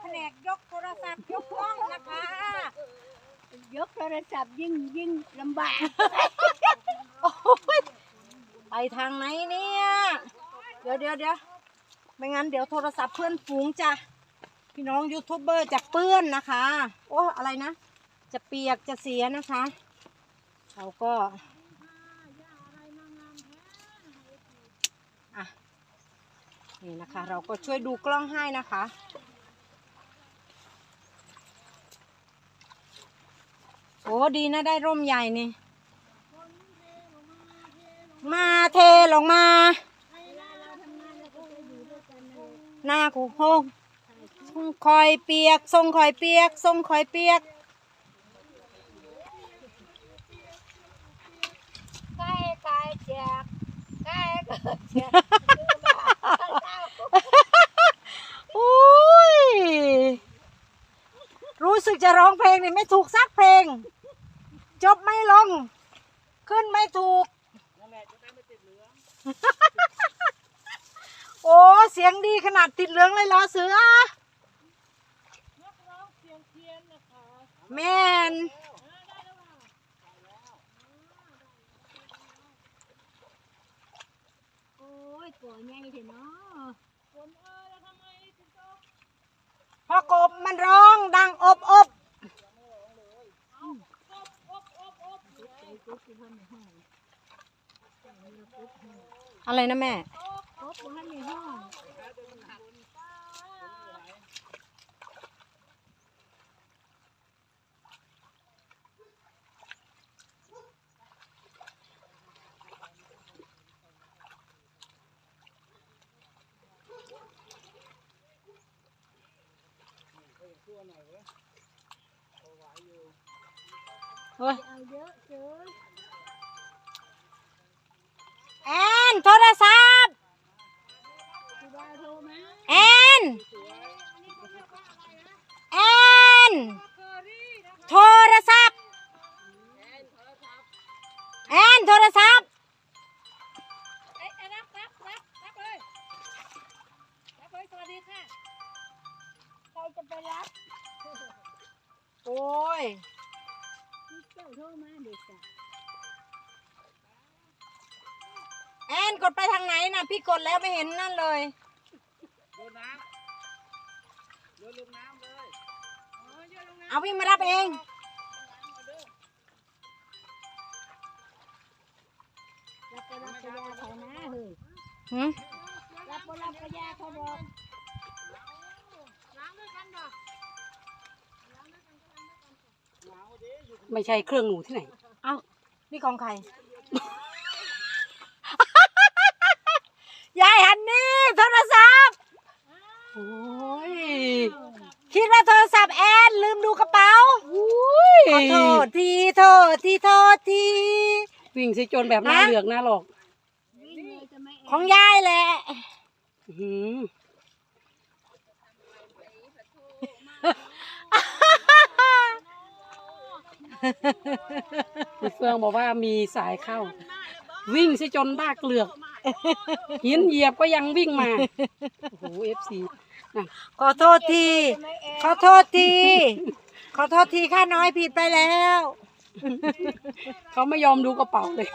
แผนกยกโทรศัพท์ยกกล้องนะคะ ยกโทรศัพท์ยิ่งยิ่งลำบาก โอ้ยไปทางไหนเนี่ย เดี๋ยวเดี๋ยวเดี๋ยวไม่งั้นเดี๋ยวโทรศัพท์เพื่อนฝูงจะพี่น้องยูทูบเบอร์จะเปื้อนนะคะ โอ้อะไรนะ จะเปียกจะเสียนะคะเราก็อะนี่นะคะ เราก็ช่วยดูกล้องให้นะคะ โอ้ดีนะได้ร่มใหญ่นี่ มาเทลงมาหน้ากูโฮงส่งคอยเปียกส่งคอยเปียกส่งคอยเปียกใกล้ใกล้แจกใกล้เกิดแจกอุ้ย รู้สึกจะร้องเพลงนี่ไม่ถูกสักเพลง จบไม่ลง ขึ้นไม่ถูก โอ้ เสี ยงดีขนาดติดเหลืองเลยเหรอเสือแม่นโอ้ยตัวใหญ่เถอะเนาะพอกบมันร้องดังอบอบ อะไรนะแม่ครบวันในห้องเฮ้ยเอาเยอะเจ โทรศัพท์ แอนโทรศัพท์เอ้ยรับรับรับรับเลยรับเลยสวัสดีค่ะใครจะไปรับ โอ้ยพี่เจ้าโทรมาเด็กจ้ะแอนกดไปทางไหนน่ะพี่กดแล้วไม่เห็นนั่นเลยโยนน้ำโยนลงน้ำเลย เอาพี่มารับเอง รับไปรับพยาเขานะเฮ้ยหืมรับไปรับพยาเขาบอกไม่ใช่เครื่องหนูที่ไหน เอานี่ของใคร ยายฮันนี่โทรศัพท์ โอ้ย คิดว่าโทรศัพท์แอนลืมดูกระเป๋าขอโทษทีโทษทีโทษที วิ่งสิจนแบบหน้าฮะ เหลือกหน้าหลอกวิ่งเลยจะไม่เอ็ของยายแหละอื้อหือคุณเฟืองบอกว่ามีสายเข้า วิ่งสิจนบ้าเกลือกหินเหยียบก็ยังวิ่งมา โอ้โหเอฟซีนะขอโทษที ขอโทษที ขอโทษทีข้าน้อยผิดไปแล้ว เขาไม่ยอมดูกระเป๋าเลย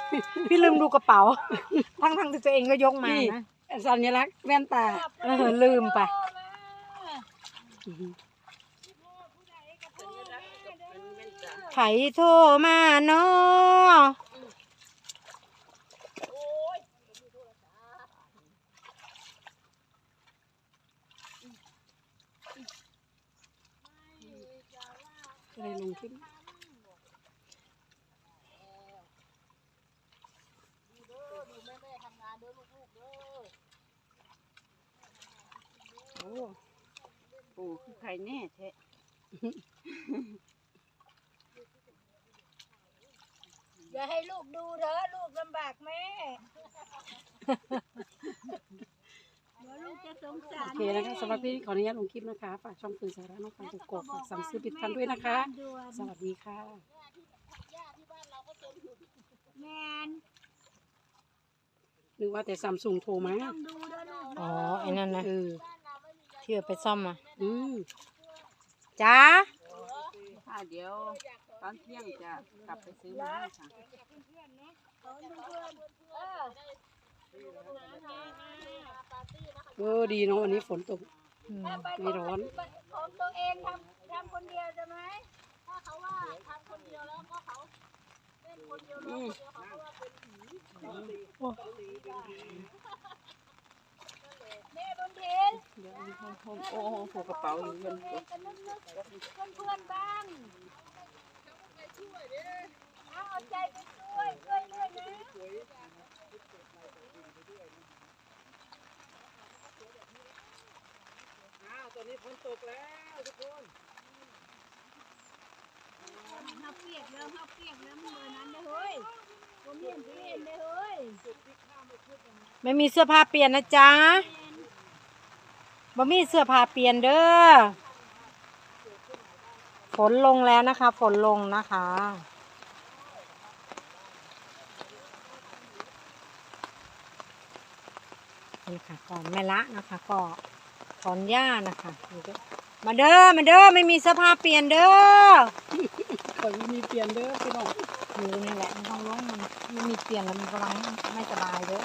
พี่ลืมดูกระเป๋า ทั้งทั้งๆที่ตัวเองก็ยกมานี่นะสัญลักษณ์แว่นตา เออลืมไปอื้อหือไผโทรมาเนาะจะได้ลงคลิป โอ้ โอ้คือใครแน่แท้อย่าให้ลูกดูเถอะลูกลำบากแม่เดี๋ยวลูกจะสงสารโอเคนะคะสำหรับพี่ขออนุญาตลงคลิปนะคะ ฝากช่องปืนสาระน้องฟังจุกกฝากสั่งซื้อปิดพันด้วยนะคะ สวัสดีค่ะแมนนึกว่าแต่ซัมซุงโทรมาต้องดูด้วยลูก อ๋อไอ้นั่นนะ เออ ที่เอาไปซ่อมอะอืมจ้าค่ะเดี๋ยวตอนเที่ยงจะกลับไปซื้อมาให้ค่ะเออดีเนาะวันนี้ฝนตกอืมไม่ร้อนของตัวเองทำทำคนเดียวใช่ไหมถ้าเขาว่าทำคนเดียวแล้วก็เขาเป็นคนเดียวแล้วคนเดียวเขาก็ว่าเป็นผี แม่บนเทนเดี๋ยวมีคนโทรโอ้โหผูกกระเป๋าอยู่บนเทนกันเพื่อนบ้างเอาใจไปช่วยช่วยด้วยนะอ้าวตอนนี้ฝนตกแล้วทุกคนเฮาเปียกแล้วเฮาเปียกแล้วมันเบอร์นั้นเลยเฮ้ยผมเห็นเห็นเลยเฮ้ย ไม่มีเสื้อผ้าเปลี่ยนนะจ๊ะ บ่มีเสื้อผ้าเปลี่ยนเด้อ ฝนลงแล้วนะคะ ฝนลงนะคะ นี่ค่ะก่อนแม่ละนะคะก็ถอนหญ้านะคะนี่ก็มาเด้อ มาเด้อ ไม่มีเสื้อผ้าเปลี่ยนเด้อข่อยมีเปลี่ยนเด้อพี่น้องอยู่นี่แหละมันต้องลงมันไม่มีเปลี่ยนแล้วมันกำลังไม่สบายเด้อ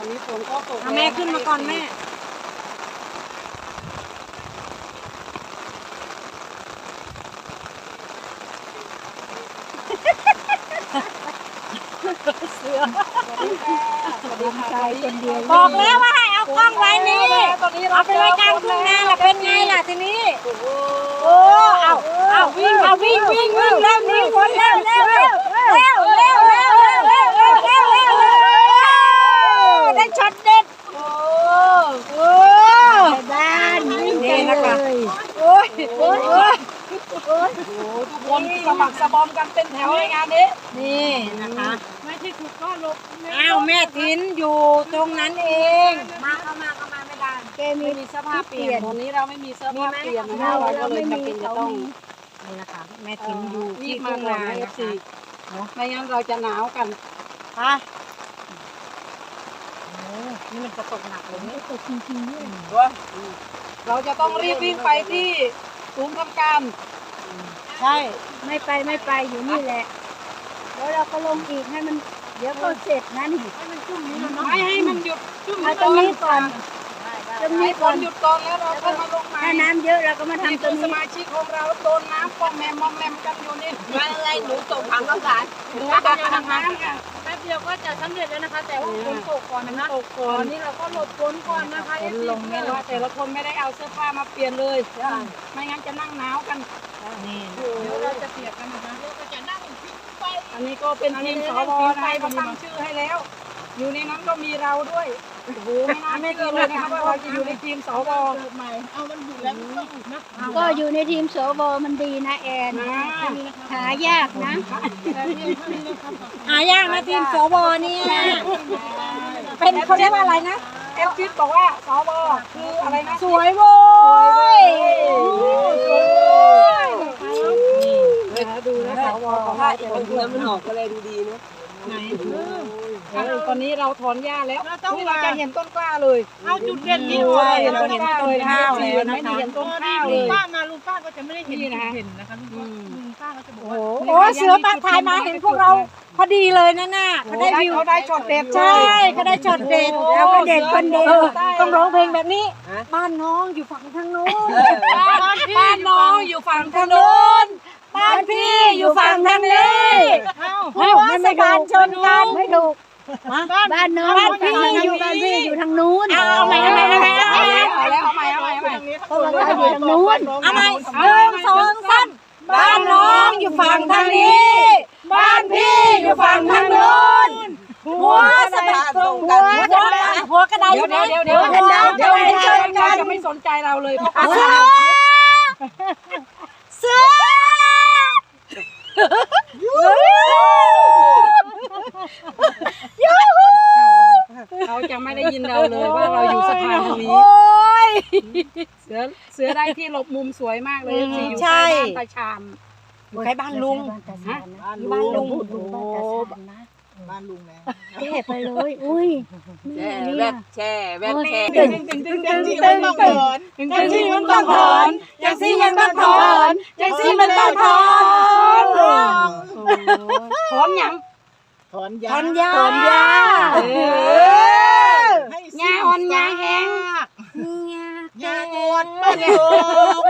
ตอนนี้ฝนก็ตกเอาแม่ขึ้นมาก่อนแม่สวัสดีค่ะคนเดียวบอกแล้วว่าให้เอากล้องไว้นี่ตอนนี้เอาไปไว้กลางทุ่งนาล่ะเป็นไงล่ะทีนี้โอ้เอาเอาวิ่งเอาวิ่งวิ่งวิ่งเร็วนี่คนเร็วเร็วเร็วเร็วเร็วเร็วเร็วเร็วเร็วเร็วเร็วเร็วได้ช็อตเด็ด โอ้โอ้บ้านนี่นะคะโอ้ยโอ้ยโอ้ย ทุกคนสมัครสะบอมกันเป็นแถวในงานนี้ นี่นะคะ ไม่ใช่ถูกก็ลบอ้าวแม่ทินอยู่ตรงนั้นเอง มาเข้ามาเข้ามาไม่ได้แกมีเสื้อผ้าเปลี่ยนตอนนี้เราไม่มีเสื้อผ้าเปลี่ยนนะคะเราก็เลยจำเป็นจะต้องนี่นะคะแม่ทินอยู่รีที่บมาทุ่งก่อนนานะเอนะฟซีคะไม่งั้นเราจะหนาวกันไปโอ้นี่มันจะตกหนักเลยนี่ตกจริงๆด้วยเราจะต้องรีบวิ่งไปที่ศูนย์ทำการ ใช่ ไม่ไปไม่ไปอยู่นี่แหละแล้วเราก็ลงอีกให้มันเดี๋ยวก็เสร็จนะนี่ไม่ให้มันหยุดจุ่มเอาตรงนี้ก่อนตรงให้นี้ฝก่อนนหยุดก่อนแล้วเราก็มาลงใหม่ถ้าน้ำเยอะเราก็มานี่ทำตรคืงอสนี้มาชิกของเราโดนน้ำปอมแมมมอมแมมกันอยู่นี่มาอะไรหนูส่งถังข้าวสารหนูจะทำน้ำค่ะแป๊บเดียวก็จะสำเร็จแล้วนะคะ แต่ว่าฝนตกก่อนนะคะตกก่อนนี่เราก็หลบฝนก่อนนะคะฝนลงไม่ว่าแต่ละคนไม่ได้เอาเสื้อผ้ามาเปลี่ยนเลยไม่งั้นจะนั่งหนาวกัน นี่เดี๋ยวเราจะเปียกกันนะคะอันนี้ก็เป็นทีมสวนะคะมาตั้งชื่อให้แล้ว อยู่ในนั้นก็มีเราด้วยโอ้โหไม่น่าไม่เชื่อเลยนะคะว่าเราจะอยู่ในทีมสวก็อยู่ในทีมสวมันดีนะแอนนะหายากนะหายากนะทีมสวเนี่ยเป็นเขาเรียกว่าอะไรนะเอฟฟิศบอกว่าสวคืออะไรนะสวยโว้ยนี่ นะคะดูนะสวของเราแต่ละคนมันออกก็เลยดูดีนะไหนอะตอนนี้เราถอนหญ้าแล้วนี่เราจะเห็นต้นกล้าเลยเอาจุดเด่นนี่เลยเราเห็นต้นข้าวแล้วนะคะเห็นต้นข้าวเลยป้ามาลุงป้าก็จะไม่ได้เห็นนะคะเห็นนะคะลุงป้าลุงป้าก็จะบอกว่าโอ้เสือปลาทายมาเห็นพวกเราพอดีเลยนะน่ะเขาได้วิวเขาได้ช็อตเด็ดใช่เขาได้ช็อตเด็ดเราก็เด็ดคนเดียวต้องร้องเพลงแบบนี้บ้านน้องอยู่ฝั่งทางโน้นบ้านน้องอยู่ฝั่งทางโน้น บ้านพี่อยู่ฝั่งทางนี้หัวสะพานชนกันไม่ถูกบ้านน้องบ้านพี่อยู่บ้านพี่อยู่ทางนู้นเอาเอาใหม่เอาใหม่เอาใหม่เอาใหม่เอาแล้วเอาใหม่เอาใหม่เอาใหม่เพราะว่าเราอยู่ทางนู้นเอาใหม่หนึ่งสองสามบ้านน้องอยู่ฝั่งทางนี้ บ้านพี่อยู่ฝั่งทางโน้นหัวสะพานหัวหัวกระไดเดี๋ยวใช่ไหมเดี๋ยวเดี๋ยวเดี๋ยวเดี๋ยวเดี๋ยวเขาจะไม่สนใจเราเลยเพราะเขาเสือเสือยูยู เขาจะไม่ได้ยิน เราเลยว่าเราอยู่สะพานตรงนี้ โอ้ย เสือเสือได้ที่หลบมุมสวยมากเลยอืมที่อยู่ใช่ใกล้บ้านตาชาม อยู่ใกล้บ้านลุง ฮะอยู่บ้านลุงโอ้โหบ้านลุงแล้วแก้ไปเลย อุ้ยแช่นี่แวเนี่ดยแช่แวดแช่ตึงตึงตึงตึงตึงตึงตึงตึงจังซี่มันต้องถอนจังซี่มันต้องถอนจังซี่มันต้องถอนถอนหยังถอนยาถอนยาถอนยาเออให้ยา อ่อนยาแห้งยาหมดบ้านลุง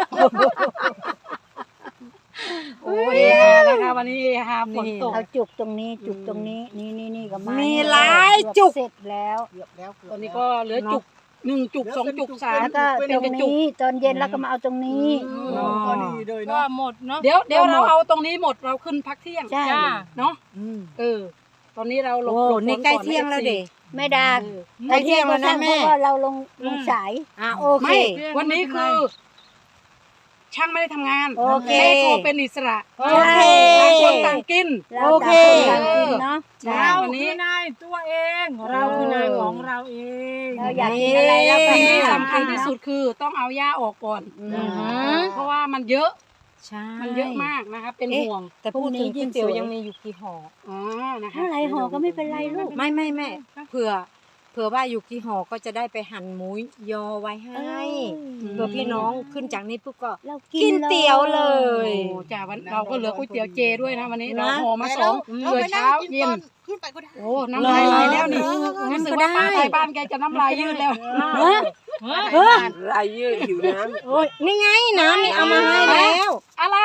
โอ้ยฮานะคะวันนี้ฮาฝนตกเอาจุกตรงนี้จุกตรงนี้นี่นี่นี่กับไม้มีหลายจุกเสร็จแล้วเกือบแล้วเกืบตอนนี้แล้วก็เหลือจุกหนึ่งจุกสองจุกสามแล้วก็ตรงนี้ตอนเย็นแล้วก็มาเอาตรงนี้โอ้พอดีเลยก็เนาะหมดเนาะเดี๋ยวเดี๋ยวเราเอาตรงนี้หมดเราขึ้นพักเที่ยงใช่จ้าเนาะอืมเออ ตอนนี้เราลงโอ้หลบฝนี่ใกล้เที่ยงแล้วเด็ไม่ดาเออ ใกล้เที่ยงแล้วนะแม่ เพราะว่าเราลงลงสาย อะโอเค ไม่วันนี้คือ ช่างไม่ได้ทำงานโอเคแม่ก็เป็นอิสระโอเคต่างคนต่างกินเราโอเค ต่างคนต่างกินเนาะ ใช่ เราวันคืนี้อนายตัวเอง เราคือนายของเราเองเราอยากกินอะไรเราก็สิ่งที่หาสำคัญที่สุดคือต้องเอาหญ้าออกก่อน อือหือ เพราะว่ามันเยอะ ใช่มันเยอะมากนะคะ เป็นเอ๊ะห่วงแต่พูดถึงก๋วยเตี๋ยวยังมีอยู่กี่ห่ออ๋อนะคะเท่าไรห่อก็ไม่เป็นไรลูกไม่ไม่ไม่เผื่อเผื่อว่าอยู่กี่ห่อก็จะได้ไปหั่นหมูยอไว้ให้เผื่อพี่น้องขึ้นจากนี้ปุ๊บก็เรากิกินเตี๋ยวเลยโอ้จ้าวันเราก็เหลือก๋วยเตี๋ยวเจด้วยนะวันนี้นะเราห่อมาสองแล้วเผื่อไปนั่งเช้ากินเย็ตนอนขึ้นไปก็ได้โอ้น้ำลายไหลแล้วนี่งั้รู้นสึกก็ว่าได้ป้าไทยบ้านแกจะน้ำลายยืดแล้ว เฮ้ยเยลายยืดหิวน้โอ้ยนี่ไงน้ำนี่เอามาให้แล้วอะไร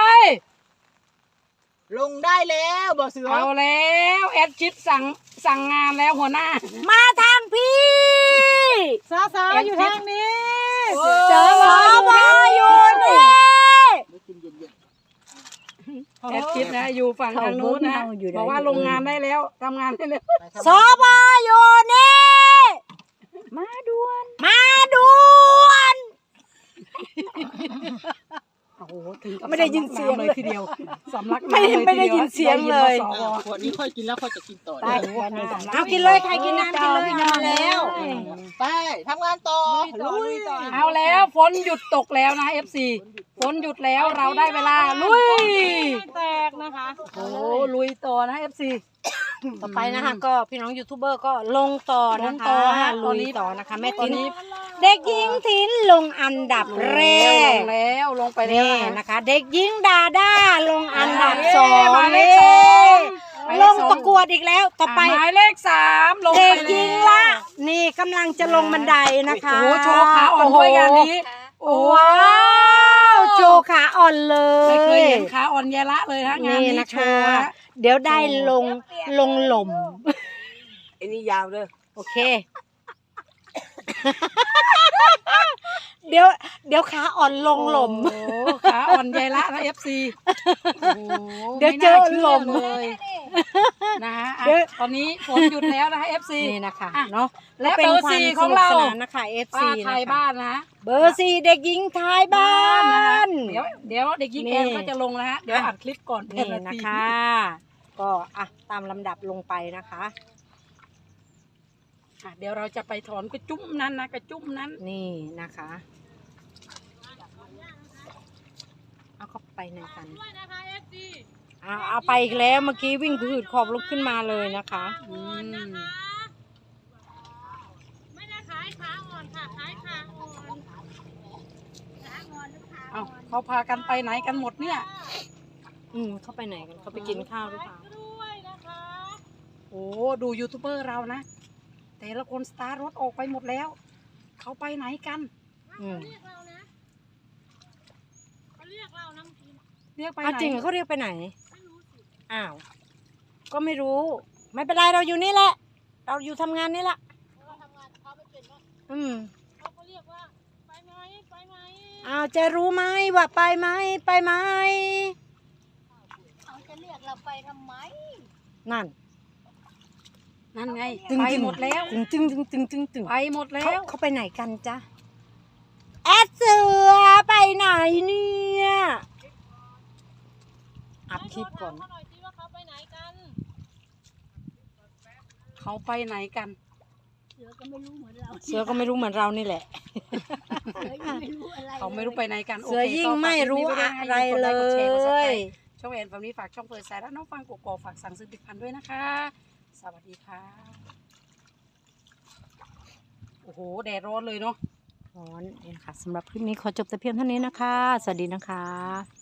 ลงได้แล้วบอกเสือเอาแล้วแอดชิดสั่งสั่งงานแล้วหัวหน้า มาทางพี่สาวสาวอยู่ทางนี้เจอหมอมาอยู่นี่แอดชิดนะอยู่ฝั่งทางนู้นนะบอกว่าลงงานได้แล้วทำงานได้แล้วสบอยู่นี่ มาด่วน มาด่วนโอ้โหถึงกับไม่ได้ยินเสียงสำลักน้ำเลยทีเดียวสำลักไม่น้ำเลยไม่ได้ทีวยินเสียงเลยได้นว่าสวขวดนี้ค่อยกินแล้วค่อยจะกินต่อไปได้วันนี้สำหรับเอากินเลยใครกินน้ำกินเลยเอามาแล้วไปทำงานต่อลุยเอาแล้วฝนหยุดตกแล้วนะ FC ฝนหยุดแล้วเราได้เวลาลุยแตกนะคะโอ้ลุยต่อนะ FC ต่อไปนะคะก็พี่น้องยูทูบเบอร์ก็ลงต่อลนะงต่คะอฮะลุตอนยนี้ต่อนะคะแม่ตอทินนนี้ เด็กหญิงทินลงอันดับแรลกงแล้วลงไปแล้นี่วนะคะ เด็กหญิงดาด้าลงอันดับเย้สองหมายเลนี่ขสองหมายเลลขงสองประกวดอีกแล้ว ต่อไป หมายเลขสามลงเด็ไปกหญิงละ นี่กำลังจะลงบันไดนะคะโอ้โหโชว์ขาอ่อนด้วยงานนี้ โอ้โหว้า วโชว์ขาอ่อนเลไม่เคยยเห็นขาอ่อนยายละเลยฮะงานนี่นี้นะโชคะว์ฮะ เดี๋ยวได้ลงลงหล่มำไอ้นี่ยาวเลยโอเค เดี๋ยว เดี๋ยวขาอ่อนลงหล่ม โอ้โหขาอ่อนยายละนะ FC โอ้โหเดี๋ยวไม่เจน่าอชื่ลม เลยนะฮะอะเดี๋ยว ตอนนี้ฝนหยุดแล้วนะคะ FC นี่นะคะอะเนาะและก็ป็นเบอร์ควมสี่ของเรา สนุกสนนนะคะ FC ป้าไทยนะคะบ้านนะเบอร์สี่เด็กหญิงไทยบ้าน เดี๋ยวเดี๋ยวเด็กหญิงนี่ แอนก็จะลงแล้วฮะ เดี๋ยวอะอัดคลิปก่อนนี่แปดนะทีคะ ก็อะตามลำดับลงไปนะคะ อะเดี๋ยวเราจะไปถอนกระจุ้มนั้นนะกระจุ้มนั้น นี่นะคะ เอาเข้าไปในกันเอาเอาไปอีกแล้วเมื่อกี้วิ่งผืดขอบลุกขึ้นมาเลยนะคะอืมไม่ได้ขายขาอ่อนค่ะขายขาอ่อนขาอ่อนหรือขาเอาเขาพากันไปไหนกันหมดเนี่ย อืมเข้าไปไหนกันเขาไปกินข้าวหรือเปล่า ด้วยนะคะ โอ้ดูยูทูบเบอร์เรานะ แต่ละคนสตาร์ทรถออกไปหมดแล้ว เขาไปไหนกัน อืมเรียกเรานะเขาเรียกเรานะเมื่อกี้น่ะเรียกไปอ้าวไหนจริงเหรอเขาเรียกไปไหน ไม่รู้สิอ้าว ก็ไม่รู้ ไม่เป็นไรเราอยู่นี่แหละ เราอยู่ทำงานนี่แหละเราทำงานกับเขาไม่เป็นเนาะอืม เขาก็เรียกว่าไปไหมไปไหมอ้าวจะรู้ไหมว่าไปไหมไปไหม เขาจะเรียกเราไปทำไม นั่น นั่นไงตึงไปตึงหมดแล้วตึงตึงตึงตึงตึงตึงไปหมดแล้เขาวเขาไปไหนกันจ๊ะ แอดเสือไปไหนเนี่ยอัดคลิปก่อนเขาหน่อยสิว่าเขาไปไหนกันเขาไปไหนกัน เสือก็ไม่รู้เหมือนเราเสือก็ไม่รู้เหมือนเรานี่แหละ เสือยังไม่รู้อะไรเขาไม่รู้ไปไหนกันโคเสือยิ่งไม่รู้อะไรเลก็ฝากคลิปนี้ไว้ด้วยนะอย่าลืมกดไลค์กดแชร์กดซับสไครยต์ช่องแอนฟาร์มนี้ฝากช่องเฟิร์สไซด์และน้องฟังกกอกฝากสั่งซื้อผลิตภัณฑ์ด้วยนะคะ สวัสดีค่ะ โอ้โห แดดร้อนเลยเนาะ ร้อนเองค่ะสำหรับคลิปนี้ขอจบแต่เพียงเท่านี้นะคะ สวัสดีนะคะ